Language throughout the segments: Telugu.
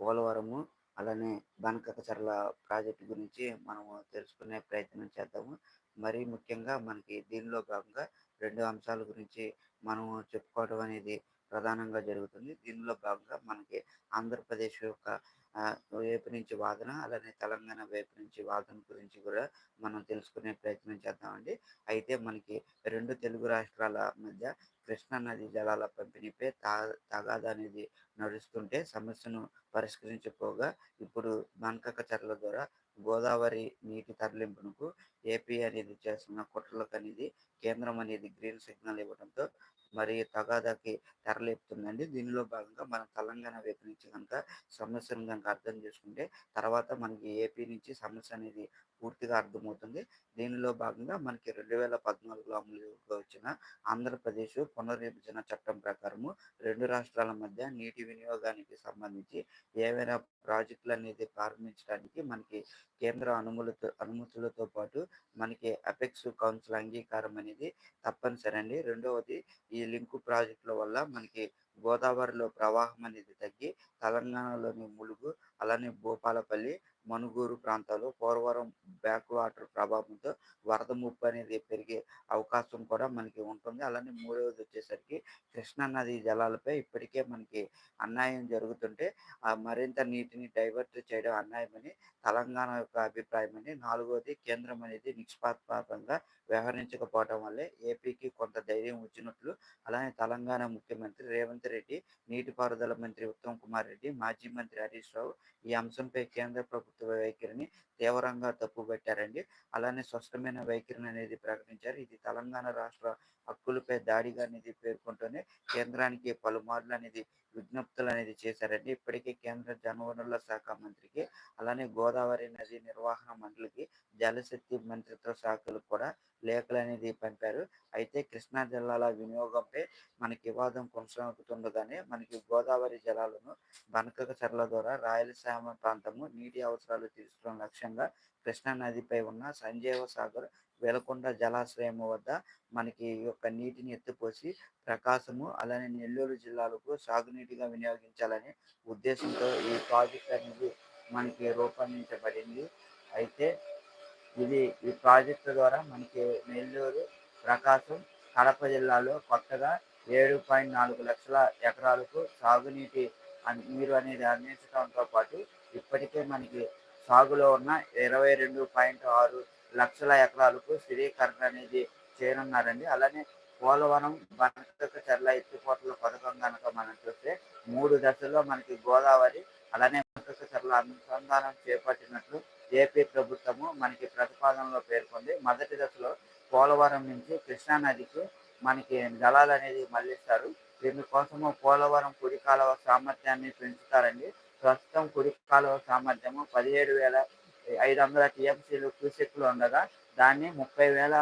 పోలవరము అలానే బనకచర్ల ప్రాజెక్టు గురించి మనము తెలుసుకునే ప్రయత్నం చేద్దాము. మరీ ముఖ్యంగా మనకి దీనిలో భాగంగా రెండు అంశాల గురించి మనము చెప్పుకోవడం అనేది ప్రధానంగా జరుగుతుంది. దీనిలో భాగంగా మనకి ఆంధ్రప్రదేశ్ యొక్క వైపు నుంచి వాదన అలానే తెలంగాణ వైపు నుంచి వాదన గురించి కూడా మనం తెలుసుకునే ప్రయత్నం చేద్దామండి. అయితే మనకి రెండు తెలుగు రాష్ట్రాల మధ్య కృష్ణా నది జలాల పంపిణీపై తా తగాదా అనేది నడుస్తుంటే సమస్యను పరిష్కరించుకోగా ఇప్పుడు బంకక చర్ల ద్వారా గోదావరి నీటి తరలింపునకు ఏపీ అనేది చేస్తున్న కుట్రలకు అనేది కేంద్రం అనేది గ్రీన్ సిగ్నల్ ఇవ్వడంతో మరి తగాదాకి తెరలేపుతుందండి. దీనిలో భాగంగా మన తెలంగాణ వైపు నుంచి కనుక సమస్యను కనుక అర్థం చేసుకుంటే తర్వాత మనకి ఏపీ నుంచి సమస్య అనేది పూర్తిగా అర్థమవుతుంది. దీనిలో భాగంగా మనకి రెండు వేల పద్నాలుగులో అమలులోకి వచ్చిన ఆంధ్రప్రదేశ్ పునర్విభజన చట్టం ప్రకారము రెండు రాష్ట్రాల మధ్య నీటి వినియోగానికి సంబంధించి ఏవైనా ప్రాజెక్టులు అనేది ప్రారంభించడానికి మనకి కేంద్ర అనుమతులతో అనుమతులతో పాటు మనకి అపెక్స్ కౌన్సిల్ అంగీకారం అనేది తప్పనిసరి అండి. రెండవది ఈ లింకు ప్రాజెక్టుల వల్ల మనకి గోదావరిలో ప్రవాహం అనేది తగ్గి తెలంగాణలోని ములుగు అలానే భూపాలపల్లి మనుగూరు ప్రాంతాలు పోలవరం బ్యాక్ వాటర్ ప్రభావంతో వరద ముప్పు అనేది పెరిగే అవకాశం కూడా మనకి ఉంటుంది. అలానే మూడవది వచ్చేసరికి కృష్ణా నది జలాలపై ఇప్పటికే మనకి అన్యాయం జరుగుతుంటే ఆ మరింత నీటిని డైవర్ట్ చేయడం అన్యాయమని తెలంగాణ యొక్క అభిప్రాయం అని నాలుగవది కేంద్రం అనేది నిష్పాత్మకంగా వ్యవహరించకపోవడం వల్లే ఏపీకి కొంత ధైర్యం వచ్చినట్లు అలానే తెలంగాణ ముఖ్యమంత్రి రేవంత్ రెడ్డి నీటిపారుదల మంత్రి ఉత్తమ్ కుమార్ రెడ్డి మాజీ మంత్రి హరీష్ రావు ఈ అంశంపై కేంద్ర ప్రభుత్వం వైఖరిని తీవ్రంగా తప్పుపట్టారండి అలానే స్పష్టమైన వైఖరిని అనేది ప్రకటించారు. ఇది తెలంగాణ రాష్ట్ర హక్కులపై దాడిగా అనేది పేర్కొంటూనే కేంద్రానికి పలుమార్లు అనేది విజ్ఞప్తులు అనేది చేశారండి. ఇప్పటికే కేంద్ర జలవనరుల శాఖ మంత్రికి అలానే గోదావరి నది నిర్వహణ మండలికి జలశక్తి మంత్రిత్వ శాఖలకు కూడా లేఖలు అనేది పంపారు. అయితే కృష్ణా జిల్లాల వినియోగంపై మనకి వివాదం కొనసాగుతుండగానే మనకి గోదావరి జలాలను బనకక చర్ల ద్వారా రాయలసీమ ప్రాంతము నీటి అవసరాలు తీర్చడం ముఖ్యంగా కృష్ణా నదిపై ఉన్న సంజీవ సాగర్ వెలకొండ జలాశ్రయం వద్ద మనకి ఈ యొక్క నీటిని ఎత్తిపోసి ప్రకాశము అలానే నెల్లూరు జిల్లాలకు సాగునీటిగా వినియోగించాలనే ఉద్దేశంతో ఈ ప్రాజెక్ట్ అనేది మనకి రూపొందించబడింది. అయితే ఇది ఈ ప్రాజెక్టు ద్వారా మనకి నెల్లూరు ప్రకాశం కడప జిల్లాలో కొత్తగా ఏడు పాయింట్ నాలుగు లక్షల ఎకరాలకు సాగునీటి నీరు అనేది అందించడంతో పాటు ఇప్పటికే మనకి సాగులో ఉన్న ఇరవై రెండు పాయింట్ ఆరు లక్షల ఎకరాలకు స్థిరీకరణ అనేది చేయనున్నారండి. అలానే పోలవరం బనక చర్ల ఎత్తిపోతల పథకం కనుక మనం చూస్తే మూడు దశల్లో మనకి గోదావరి అలానే బనక చర్ల అనుసంధానం చేపట్టినట్లు ఏపీ ప్రభుత్వము మనకి ప్రతిపాదనలో పేర్కొంది. మొదటి దశలో పోలవరం నుంచి కృష్ణా నదికి మనకి జలాలు అనేది మళ్ళిస్తారు దీనికోసము పోలవరం కుడి కాలువ సామర్థ్యాన్ని పెంచుతారండి. ప్రస్తుతం కుడి కాలువ సామర్థ్యము పదిహేడు వేల ఐదు వందల టీఎంసీలు క్యూసెక్లు ఉండగా దాన్ని ముప్పై వేల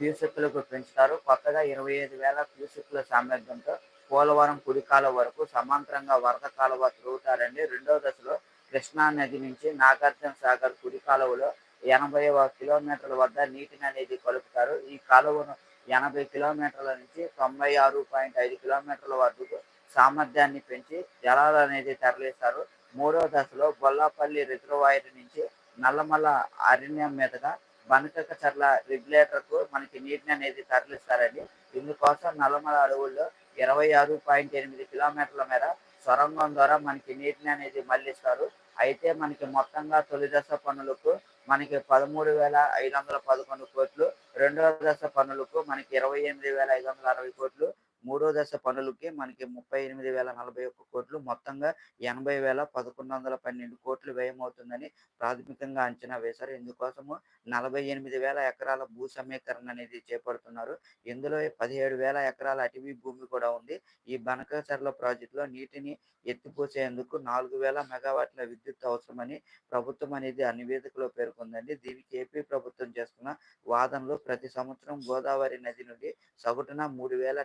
క్యూసెక్లకు పెంచుతారు. కొత్తగా ఇరవై ఐదు వేల క్యూసెక్ల సామర్థ్యంతో పోలవరం కుడి కాలువ వరకు సమాంతరంగా వరద కాలువ తిరుగుతారండి. రెండో దశలో కృష్ణా నది నుంచి నాగార్జున సాగర్ కుడి కాలువలో ఎనభై కిలోమీటర్ల వద్ద నీటిని అనేది కలుపుతారు. ఈ కాలువను ఎనభై కిలోమీటర్ల నుంచి తొంభై ఆరు పాయింట్ ఐదు కిలోమీటర్ల వరకు సామర్థ్యాన్ని పెంచి జలాలు అనేది తరలిస్తారు. మూడవ దశలో బొల్లాపల్లి రిజర్వాయర్ నుంచి నల్లమల్ల అరణ్యం మీదుగా బనకక చర్ల రెగ్యులేటర్కు మనకి నీటిని అనేది తరలిస్తారండి. ఇందుకోసం నల్లమల అడవుల్లో ఇరవై ఆరు పాయింట్ ఎనిమిది కిలోమీటర్ల మేర సొరంగం ద్వారా మనకి నీటిని అనేది మళ్ళిస్తారు అయితే మనకి మొత్తంగా తొలి దశ పనులకు మనకి పదమూడు వేల ఐదు వందల పదకొండు కోట్లు రెండవ దశ పనులకు మనకి ఇరవై ఎనిమిది వేల ఐదు వందల అరవై కోట్లు మూడో దశ పనులకి మనకి ముప్పై ఎనిమిది వేల నలభై ఒక్క కోట్లు మొత్తంగా ఎనభై వేల పదకొండు వందల పన్నెండు కోట్లు వ్యయమవుతుందని ప్రాథమికంగా అంచనా వేశారు. ఇందుకోసము నలభై ఎనిమిది వేల ఎకరాల భూ సమీకరణ అనేది చేపడుతున్నారు. ఇందులో పదిహేడు వేల ఎకరాల అటవీ భూమి కూడా ఉంది. ఈ బనకచర్ల ప్రాజెక్టులో నీటిని ఎత్తిపోసేందుకు నాలుగు వేల మెగావాట్ల విద్యుత్ అవసరమని ప్రభుత్వం అనేది ఆ నివేదికలో పేర్కొందండి. దీనికి ఏపీ ప్రభుత్వం చేస్తున్న వాదనలు ప్రతి సంవత్సరం గోదావరి నది నుండి సగటున మూడు వేల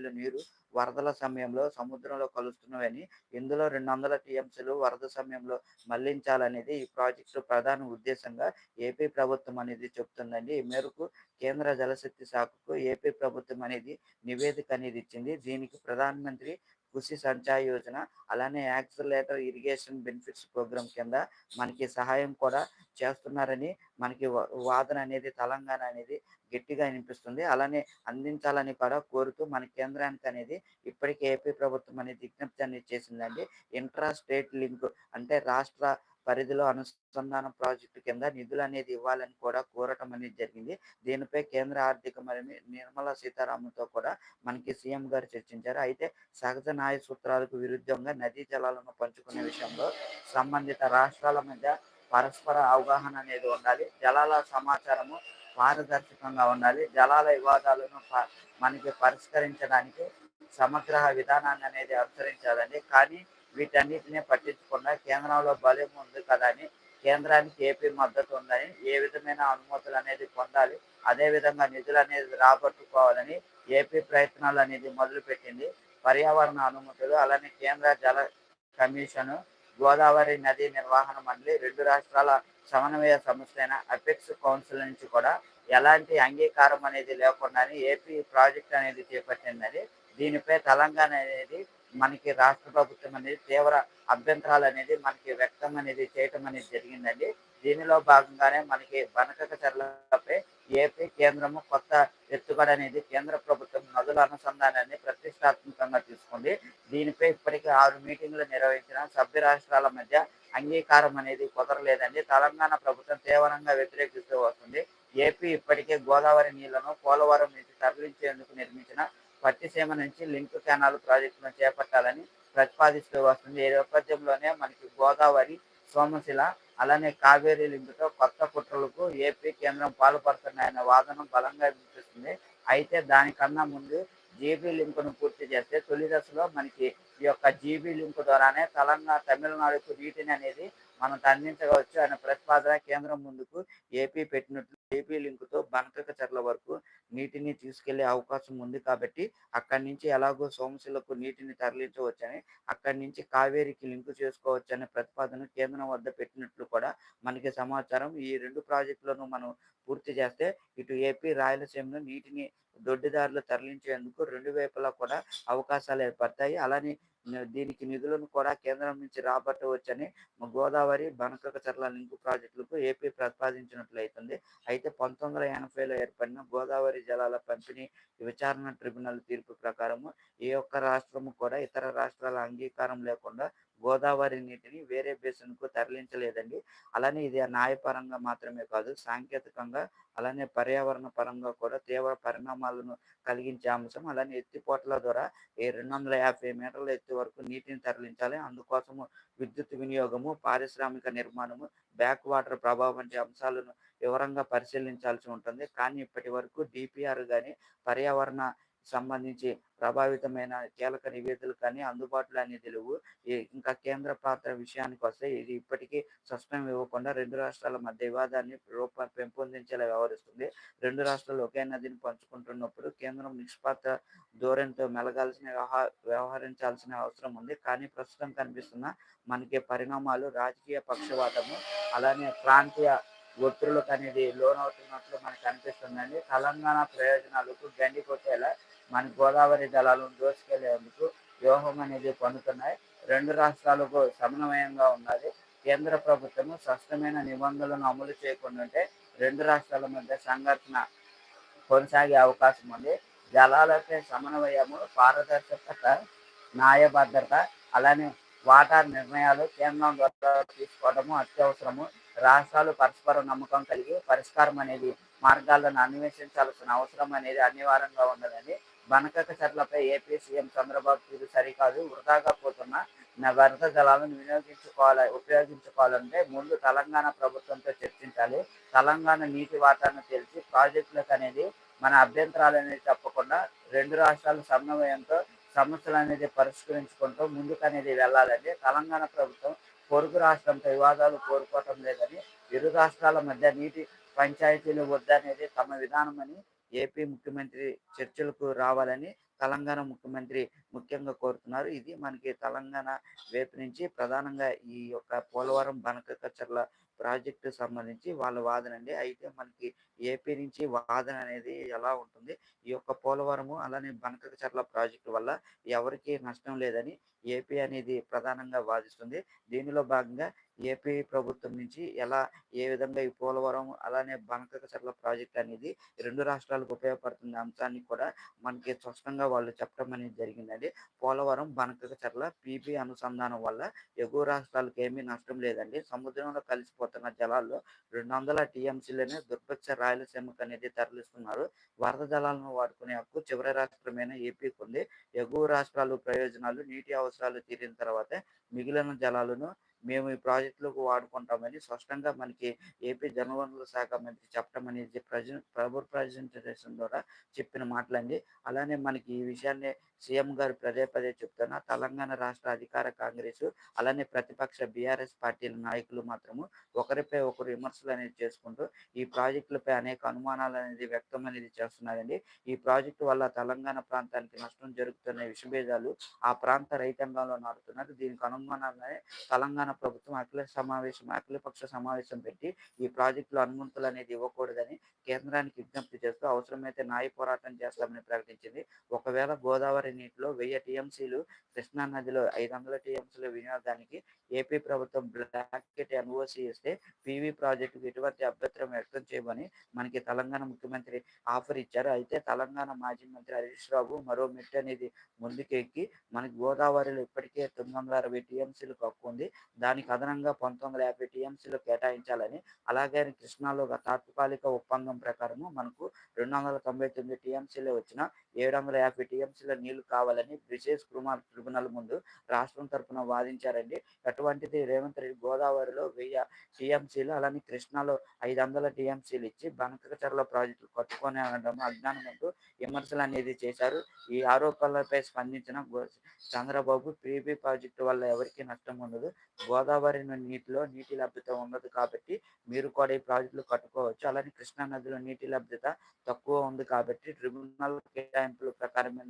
టీఎంసీల నీరు వరదల సమయంలో సముద్రంలో కలుస్తున్నవని ఇందులో రెండు వందల టీఎంసీలు వరద సమయంలో మళ్ళించాలనేది ఈ ప్రాజెక్టు ప్రధాన ఉద్దేశంగా ఏపీ ప్రభుత్వం అనేది చెప్తుందండి. ఈ మేరకు కేంద్ర జలశక్తి శాఖకు ఏపీ ప్రభుత్వం అనేది నివేదిక అనేది ఇచ్చింది. దీనికి ప్రధానమంత్రి కృషి సంచాయ్ యోజన అలానే యాక్సిలేటర్ ఇరిగేషన్ బెనిఫిట్స్ ప్రోగ్రామ్ కింద మనకి సహాయం కూడా చేస్తున్నారని మనకి వాదన అనేది తెలంగాణ అనేది గట్టిగా వినిపిస్తుంది. అలానే అందించాలని కూడా కోరుతూ మన కేంద్రానికి అనేది ఇప్పటికే ఏపీ ప్రభుత్వం అనేది విజ్ఞప్తి అనేది చేసిందండి. ఇంట్రా స్టేట్ లింక్ అంటే రాష్ట్ర పరిధిలో అనుసంధాన ప్రాజెక్టు కింద నిధులు అనేది ఇవ్వాలని కూడా కోరటం అనేది జరిగింది. దీనిపై కేంద్ర ఆర్థిక మరియు నిర్మలా సీతారామన్తో కూడా మనకి సీఎం గారు చర్చించారు. అయితే సహజ న్యాయ సూత్రాలకు విరుద్ధంగా నదీ జలాలను పంచుకునే విషయంలో సంబంధిత రాష్ట్రాల మధ్య పరస్పర అవగాహన అనేది ఉండాలి. జలాల సమాచారము పారదర్శకంగా ఉండాలి. జలాల వివాదాలను మనకి పరిష్కరించడానికి సమగ్ర విధానాన్ని అనేది అనుసరించాలండి. కానీ వీటన్నిటిని పట్టించకుండా కేంద్రంలో బలం ఉంది కదా అని కేంద్రానికి ఏపీ మద్దతు ఉందని ఏ విధమైన అనుమతులు అనేది పొందాలి అదే విధంగా నిధులు అనేది రాబట్టుకోవాలని ఏపీ ప్రయత్నాలు అనేది మొదలుపెట్టింది. పర్యావరణ అనుమతులు అలానే కేంద్ర జల కమిషన్ గోదావరి నది నిర్వహణ మండలి రెండు రాష్ట్రాల సమన్వయ సంస్థ అయిన అపెక్స్ కౌన్సిల్ నుంచి కూడా ఎలాంటి అంగీకారం అనేది లేకుండానే ఏపీ ప్రాజెక్ట్ అనేది చేపట్టిందని దీనిపై తెలంగాణ అనేది మనకి రాష్ట్ర ప్రభుత్వం అనేది తీవ్ర అభ్యంతరాలు అనేది మనకి వ్యక్తం అనేది చేయటం అనేది జరిగిందండి. దీనిలో భాగంగానే మనకి బనకక చర్లపై ఏపీ కేంద్రము కొత్త ఎత్తుగడ అనేది కేంద్ర ప్రభుత్వం నదుల అనుసంధానాన్ని ప్రతిష్టాత్మకంగా తీసుకుంది. దీనిపై ఇప్పటికే ఆరు మీటింగ్లు నిర్వహించిన సభ్య రాష్ట్రాల మధ్య అంగీకారం అనేది కుదరలేదండి. తెలంగాణ ప్రభుత్వం తీవ్రంగా వ్యతిరేకిస్తూ వస్తుంది. ఏపీ ఇప్పటికే గోదావరి నీళ్ళను పోలవరం నుంచి తరలించేందుకు నిర్మించిన పట్టిసీమ నుంచి లింక్ కెనాల్ ప్రాజెక్టును చేపట్టాలని ప్రతిపాదిస్తూ వస్తుంది. ఈ నేపథ్యంలోనే మనకి గోదావరి సోమశిల అలానే కావేరీ లింకుతో కొత్త కుట్రలకు ఏపీ కేంద్రం పాల్పడుతున్నాయన్న వాదన బలంగా వినిపిస్తుంది. అయితే దానికన్నా ముందు జీబీ లింకును పూర్తి చేస్తే తొలి దశలో మనకి ఈ యొక్క జీబీ లింక్ ద్వారానే తెలంగాణ తమిళనాడుకు నీటిని అనేది మనం అందించవచ్చు అనే ప్రతిపాదన కేంద్రం ముందుకు ఏపీ పెట్టినట్లు ఏపీ లింకుతో బనకక చెర్ల వరకు నీటిని తీసుకెళ్ళే అవకాశం ఉంది కాబట్టి అక్కడి నుంచి ఎలాగో సోమశిలకు నీటిని తరలించవచ్చని అక్కడి నుంచి కావేరికి లింకు చేసుకోవచ్చనే ప్రతిపాదన కేంద్రం వద్ద పెట్టినట్లు కూడా మనకి సమాచారం. ఈ రెండు ప్రాజెక్టులను మనం పూర్తి చేస్తే ఇటు ఏపీ రాయలసీమను నీటిని దొడ్డిదారులు తరలించేందుకు రెండు వైపులా కూడా అవకాశాలు ఏర్పడతాయి అలానే దీనికి నిధులను కూడా కేంద్రం నుంచి రాబట్టవచ్చని గోదావరి బనకచర్ల లింకు ప్రాజెక్టులకు ఏపీ ప్రతిపాదించినట్లయితుంది. అయితే పంతొమ్మిది వందల ఎనభైలో ఏర్పడిన గోదావరి జలాల పంపిణీ విచారణ ట్రిబ్యునల్ తీర్పు ప్రకారము ఏ ఒక్క రాష్ట్రము కూడా ఇతర రాష్ట్రాల అంగీకారం లేకుండా గోదావరి నీటిని వేరే బేసిన్కు తరలించలేదండి. అలానే ఇది న్యాయపరంగా మాత్రమే కాదు సాంకేతికంగా అలానే పర్యావరణ పరంగా కూడా తీవ్ర పరిణామాలను కలిగించే అంశం. అలానే ఎత్తిపోట్ల ద్వారా ఈ రెండు వందల యాభై మీటర్ల ఎత్తు వరకు నీటిని తరలించాలి. అందుకోసము విద్యుత్ వినియోగము పారిశ్రామిక నిర్మాణము బ్యాక్ వాటర్ ప్రభావం వంటి అంశాలను వివరంగా పరిశీలించాల్సి ఉంటుంది. కానీ ఇప్పటి వరకు డిపిఆర్ కానీ పర్యావరణ సంబంధించి ప్రభావితమైన కీలక నివేదికలు కానీ అందుబాటులో అనేది లేవు ఇంకా కేంద్ర పాత్ర విషయానికి వస్తే ఇది ఇప్పటికీ స్పష్టం ఇవ్వకుండా రెండు రాష్ట్రాల మధ్య వివాదాన్ని రూప పెంపొందించేలా వ్యవహరిస్తుంది. రెండు రాష్ట్రాలు ఒకే నదిని పంచుకుంటున్నప్పుడు కేంద్రం నిష్పాత్ర ధోరణితో మెలగాల్సిన వ్యవహరించాల్సిన అవసరం ఉంది. కానీ ప్రస్తుతం కనిపిస్తున్న మనకి పరిణామాలు రాజకీయ పక్షవాతము అలానే ప్రాంతీయ ఒత్తిళ్ళకు అనేది లోనవుతున్నట్లు మనకు అనిపిస్తుందండి. తెలంగాణ ప్రయోజనాలకు గండి కొట్టేలా మన గోదావరి దళాలను దోచుకెళ్ళేందుకు వ్యూహం అనేది పొందుతున్నాయి. రెండు రాష్ట్రాలకు సమన్వయంగా ఉన్నది. కేంద్ర ప్రభుత్వం స్పష్టమైన నిబంధనలను అమలు చేయకుండా ఉంటే రెండు రాష్ట్రాల మధ్య సంఘటన కొనసాగే అవకాశం ఉంది. జలాలపై సమన్వయము పారదర్శకత న్యాయబద్ధత అలానే వాటా నిర్ణయాలు కేంద్రం ద్వారా తీసుకోవడము అత్యవసరము. రాష్ట్రాలు పరస్పర నమ్మకం కలిగి పరిష్కారం అనేది మార్గాలను అన్వేషించాల్సిన అవసరం అనేది అనివార్యంగా ఉన్నదని బనకక చెట్లపై ఏపీ సీఎం చంద్రబాబు తీరు సరికాదు. వృధాగా పోతున్న నా వరద జలాలను వినియోగించుకోవాలి ఉపయోగించుకోవాలంటే ముందు తెలంగాణ ప్రభుత్వంతో చర్చించాలి. తెలంగాణ నీటి వాటాను తెలిసి ప్రాజెక్టులకు అనేది మన అభ్యంతరాలు అనేది తప్పకుండా రెండు రాష్ట్రాల సమన్వయంతో సమస్యలు అనేది పరిష్కరించుకుంటూ ముందుకు అనేది వెళ్ళాలండి తెలంగాణ ప్రభుత్వం పొరుగు రాష్ట్రంతో వివాదాలు కోరుకోవటం లేదని ఇరు రాష్ట్రాల మధ్య నీటి పంచాయతీలు వద్దనేది తమ విధానమని ఏపీ ముఖ్యమంత్రి చర్చలకు రావాలని తెలంగాణ ముఖ్యమంత్రి ముఖ్యంగా కోరుతున్నారు ఇది మనకి తెలంగాణ వైపు నుంచి ప్రధానంగా ఈ యొక్క పోలవరం బనకచర్ల ప్రాజెక్టు సంబంధించి వాళ్ళ వాదన అండి అయితే మనకి ఏపీ నుంచి వాదన అనేది ఎలా ఉంటుంది? ఈ యొక్క పోలవరము అలానే బనకచర్ల ప్రాజెక్టు వల్ల ఎవరికీ నష్టం లేదని ఏపీ అనేది ప్రధానంగా వాదిస్తుంది. దీనిలో భాగంగా ఏపీ ప్రభుత్వం నుంచి ఎలా ఏ విధంగా ఈ పోలవరం అలానే బనకచర్ల ప్రాజెక్ట్ అనేది రెండు రాష్ట్రాలకు ఉపయోగపడుతున్న అంశాన్ని కూడా మనకి స్పష్టంగా వాళ్ళు చెప్పడం అనేది జరిగిందండి. పోలవరం, బనకచర్ల పీపీ అనుసంధానం వల్ల ఎగువ రాష్ట్రాలకు ఏమీ నష్టం లేదండి. సముద్రంలో కలిసిపోతున్న జలాల్లో 200 టీఎంసీలనే దుర్భిక్ష రాయలసీమకనేది తరలిస్తున్నారు. వరద జలాలను వాడుకునే హక్కు చివరి రాష్ట్రమైన ఏపీకి ఉంది ఎగువ రాష్ట్రాలు ప్రయోజనాలు, నీటి అవసరం అవసరాలు తీరిన తర్వాతే మిగిలిన జలాలను మేము ఈ ప్రాజెక్టులకు వాడుకుంటామని స్పష్టంగా మనకి ఏపీ జలవనరుల శాఖ మంత్రి చెప్పడం అనేది ప్రజ పవర్ ప్రజెంటేషన్ ద్వారా చెప్పిన మాటలండి. అలానే మనకి ఈ విషయాన్ని సీఎం గారు పదే పదే చెప్తున్న తెలంగాణ రాష్ట్ర అధికార కాంగ్రెసు అలానే ప్రతిపక్ష బీఆర్ఎస్ పార్టీల నాయకులు మాత్రము ఒకరిపై ఒకరు విమర్శలు అనేది చేసుకుంటూ ఈ ప్రాజెక్టులపై అనేక అనుమానాలు అనేది వ్యక్తం అనేది చేస్తున్నారండి. ఈ ప్రాజెక్టు వల్ల తెలంగాణ ప్రాంతానికి నష్టం జరుగుతున్న విషభేదాలు ఆ ప్రాంత రైతాంగంలో నాటుతున్నారు. దీనికి అనుమానాలనే తెలంగాణ ప్రభుత్వం అఖిల సమావేశం అఖిలపక్ష సమావేశం పెట్టి ఈ ప్రాజెక్టులో అనుమతులు అనేది ఇవ్వకూడదని కేంద్రానికి విజ్ఞప్తి చేస్తూ అవసరమైతే న్యాయ పోరాటం చేస్తామని ప్రకటించింది. ఒకవేళ గోదావరి నీటిలో వెయ్యి టీఎంసీలు, కృష్ణా నదిలో 500 టీఎంసీల వినియోగానికి ఏపీ ప్రభుత్వం బ్లాంకెట్ ఎన్ఓసీ ఇస్తే పీవీ ప్రాజెక్టుకు ఎటువంటి అభ్యంతరం వ్యక్తం చేయమని మనకి తెలంగాణ ముఖ్యమంత్రి ఆఫర్ ఇచ్చారు. అయితే తెలంగాణ మాజీ మంత్రి హరీష్ రావు మరో మెట్ అనేది ముందుకెక్కి మనకి గోదావరిలో ఇప్పటికే 960 టీఎంసీలకు హక్కు ఉంది. దానికి అదనంగా 1950 టీఎంసీలు కేటాయించాలని, అలాగే కృష్ణాలో తాత్కాలిక ఒప్పందం ప్రకారము మనకు 299 టీఎంసీలే వచ్చినా 750 టీఎంసీల నీళ్ళు కావాలని బ్రిజేష్ కుమార్ ట్రిబ్యునల్ ముందు రాష్ట్రం తరపున వాదించారండి. అటువంటిది రేవంత్ రెడ్డి గోదావరిలో వెయ్యి టీఎంసీలు అలానే కృష్ణాలో 500 టీఎంసీలు ఇచ్చి బనకచర్ల ప్రాజెక్టు కట్టుకొని అనడం అజ్ఞానం అంటూ విమర్శలు అనేది చేశారు. ఈ ఆరోపణలపై స్పందించిన చంద్రబాబు పీపీ ప్రాజెక్టు వల్ల ఎవరికీ నష్టం ఉండదు. గోదావరి నీటిలో నీటి లభ్యత ఉండదు కాబట్టి మీరు కూడా ఈ ప్రాజెక్టులు కట్టుకోవచ్చు. అలానే కృష్ణా నదిలో నీటి లభ్యత తక్కువ ఉంది కాబట్టి ట్రిబ్యునల్ కేటాయింపుల ప్రకారమే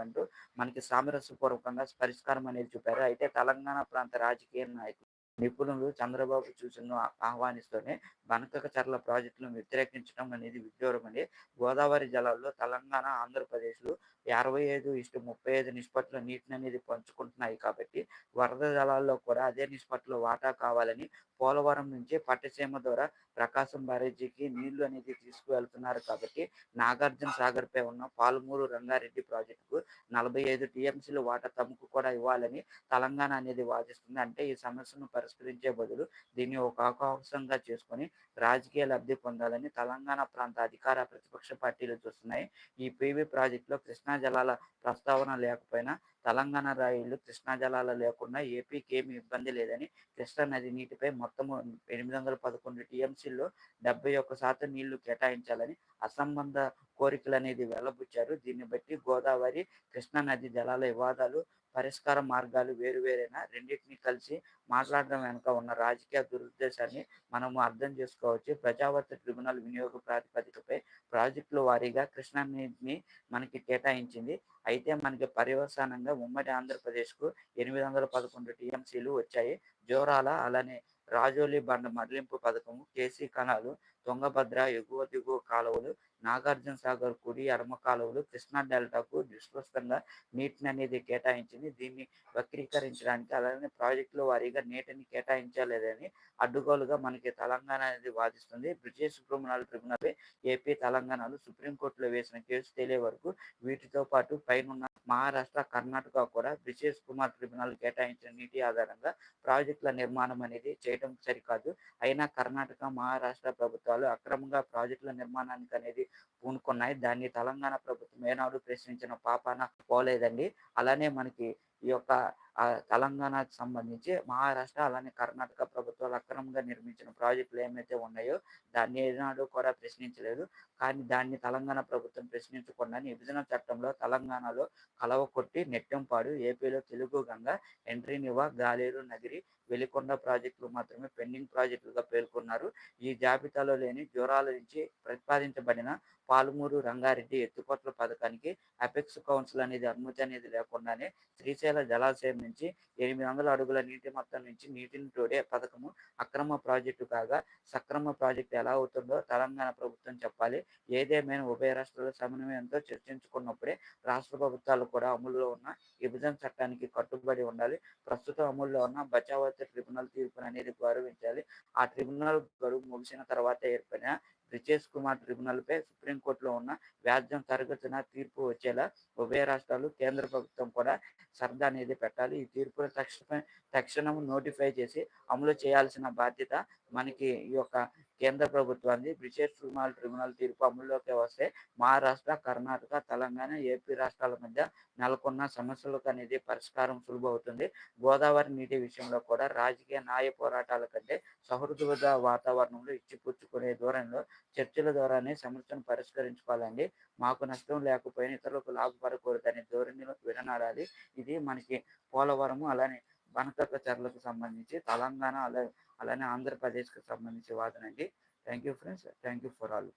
నడుచుకుంటామంటూ మనకి సామరస్యపూర్వకంగా పరిష్కారం అనేది చూపారు. అయితే తెలంగాణ ప్రాంత రాజకీయ నాయకులు, నిపుణులు చంద్రబాబు సూచనలను ఆహ్వానిస్తూనే బనకచర్ల ప్రాజెక్టులను వ్యతిరేకించడం అనేది విడ్డూరమని గోదావరి జలాల్లో తెలంగాణ, ఆంధ్రప్రదేశ్‌లు 55:35 నిష్పత్తిలో నీటిననేది పంచుకుంటున్నాయి కాబట్టి వరద జలాల్లో కూడా అదే నిష్పత్తిలో వాటా కావాలని పోలవరం నుంచి పట్టసీమ ద్వారా ప్రకాశం బ్యారేజీకి నీళ్ళు అనేది తీసుకువెళ్తున్నారు కాబట్టి నాగార్జున సాగర్‌పై ఉన్న పాలమూరు రంగారెడ్డి ప్రాజెక్టుకు నలభై ఐదు టీఎంసీలు వాటా తమకు కూడా ఇవ్వాలని తెలంగాణ అనేది వాదిస్తుంది. అంటే ఈ సమస్యను పరిష్కరించే బదులు దీన్ని ఒక అవకాశంగా చేసుకొని రాజకీయ లబ్ధి పొందాలని తెలంగాణ ప్రాంత అధికార, ప్రతిపక్ష పార్టీలు చూస్తున్నాయి. ఈ పీవీ ప్రాజెక్టులో కృష్ణా జలాల ప్రస్తావన లేకపోయినా తెలంగాణ రాయిలు కృష్ణా జలాలు లేకుండా ఏపీకి ఏమీ ఇబ్బంది లేదని, కృష్ణా నది నీటిపై మొత్తము 811 టీఎంసీల్లో 71% నీళ్ళు కేటాయించాలని అసంబంధ కోరికలు అనేది వెల్లబుచ్చారు దీన్ని బట్టి గోదావరి, కృష్ణా నది జలాల వివాదాలు పరిష్కార మార్గాలు వేరువేరైనా రెండింటిని కలిసి మాట్లాడడం వెనుక ఉన్న రాజకీయ దురుద్దేశాన్ని మనము అర్థం చేసుకోవచ్చు. ప్రజావర్త ట్రిబ్యునల్ వినియోగ ప్రాతిపదికపై ప్రాజెక్టుల వారీగా కృష్ణా నీటిని మనకి కేటాయించింది. అయితే మనకి పర్యవసానంగా ఉమ్మడి ఆంధ్రప్రదేశ్‌కు 811 టీఎంసీలు వచ్చాయి. జోరాల అలానే రాజోలి బండ మరలింపు పథకం, కేసీ కణాలు తుంగభద్ర ఎగువ, దిగువ కాలువలు, నాగార్జున సాగర్ కుడి, ఎడమ కాలువలు, కృష్ణా డెల్టాకు విస్తృతంగా నీటిననేది కేటాయించింది. దీన్ని వక్రీకరించడానికి అలానే ప్రాజెక్టుల వారీగా నీటిని కేటాయించలేదని అడ్డుగోలుగా మనకి తెలంగాణ అనేది వాదిస్తుంది. బ్రిటిష్ క్రిమినల్ ట్రిబ్యునల్ ఏపీ, తెలంగాణలో సుప్రీంకోర్టులో వేసిన కేసు తేలే వరకు వీటితో పాటు పైనున్న మహారాష్ట్ర, కర్ణాటక కూడా బ్రిటిష్ కుమార్ ట్రిబ్యునల్ కేటాయించిన నీటి ఆధారంగా ప్రాజెక్టుల నిర్మాణం అనేది చేయడం సరికాదు. అయినా కర్ణాటక, మహారాష్ట్ర ప్రభుత్వాలు అక్రమంగా ప్రాజెక్టుల నిర్మాణానికి అనేది పూనుకున్నాయి. దాన్ని తెలంగాణ ప్రభుత్వం ఏనాడు ప్రశ్నించిన పాపాన పోలేదండి. అలానే మనకి ఈ యొక్క ఆహ్, తెలంగాణకు సంబంధించి మహారాష్ట్ర అలానే కర్ణాటక ప్రభుత్వాలు అక్రమంగా నిర్మించిన ప్రాజెక్టులు ఏమైతే ఉన్నాయో దాన్ని ఏనాడు కూడా ప్రశ్నించలేదు. కానీ దాన్ని తెలంగాణ ప్రభుత్వం ప్రశ్నించకుండానే విభజన చట్టంలో తెలంగాణలో కలవ కొట్టి నెట్టెంపాడు, ఏపీలో తెలుగు గంగ, ఎంట్రీనివా, గాలేరు నగిరి, వెలికొండ ప్రాజెక్టులు మాత్రమే పెండింగ్ ప్రాజెక్టులుగా పేర్కొన్నారు. ఈ జాబితాలో లేని జ్వరాల నుంచి ప్రతిపాదించబడిన పాలమూరు రంగారెడ్డి ఎత్తుకోట్ల పథకానికి అపెక్స్ కౌన్సిల్ అనేది అనుమతి అనేది లేకుండానే శ్రీశైల జలాశయం నుంచి ఎనిమిది వందల అడుగుల నీటి మొత్తం నుంచి నీటిని తోడే పథకము అక్రమ ప్రాజెక్టు కాగా సక్రమ ప్రాజెక్టు ఎలా అవుతుందో తెలంగాణ ప్రభుత్వం చెప్పాలి. ఏదేమైనా ఉభయ రాష్ట్రాల సమన్వయంతో చర్చించుకున్నప్పుడే రాష్ట్ర ప్రభుత్వాలు కూడా అమలులో ఉన్న విభజన చట్టానికి కట్టుబడి ఉండాలి. ప్రస్తుతం అమలులో ఉన్న బచావతి ట్రిబ్యునల్ తీర్పును అనేది గౌరవించాలి. ఆ ట్రిబ్యునల్ గడువు ముగిసిన తర్వాత ఏర్పడిన బ్రిజేష్ కుమార్ ట్రిబ్యునల్ పై సుప్రీంకోర్టులో ఉన్న వ్యాజ్యం తరగతిన తీర్పు వచ్చేలా ఉభయ రాష్ట్రాలు కేంద్ర ప్రభుత్వం కూడా శ్రద్ధ అనేది పెట్టాలి. ఈ తీర్పును తక్షణ తక్షణం నోటిఫై చేసి అమలు చేయాల్సిన బాధ్యత మనకి ఈ యొక్క కేంద్ర ప్రభుత్వాన్ని బ్రిజేష్ రుణాలు ట్రిబ్యునల్ తీర్పు అమల్లోకి వస్తే మహారాష్ట్ర కర్ణాటక తెలంగాణ ఏపీ రాష్ట్రాల మధ్య నెలకొన్న సమస్యలకు అనేది పరిష్కారం సులభవుతుంది గోదావరి నీటి విషయంలో కూడా రాజకీయ న్యాయ పోరాటాల కంటే సహృదృద వాతావరణంలో ఇచ్చిపుచ్చుకునే దూరంలో చర్చల ద్వారానే సమస్యను పరిష్కరించుకోవాలండి. మాకు నష్టం లేకపోయినా ఇతరులకు లాభపడకూడదనే ధోరణిలో విడనాడాలి. ఇది మనకి పోలవరము అలానే బనకక్క చర్లకు సంబంధించి తెలంగాణ అలా అలానే ఆంధ్రప్రదేశ్కి సంబంధించి వాదనండి thank you friends. Thank you for all.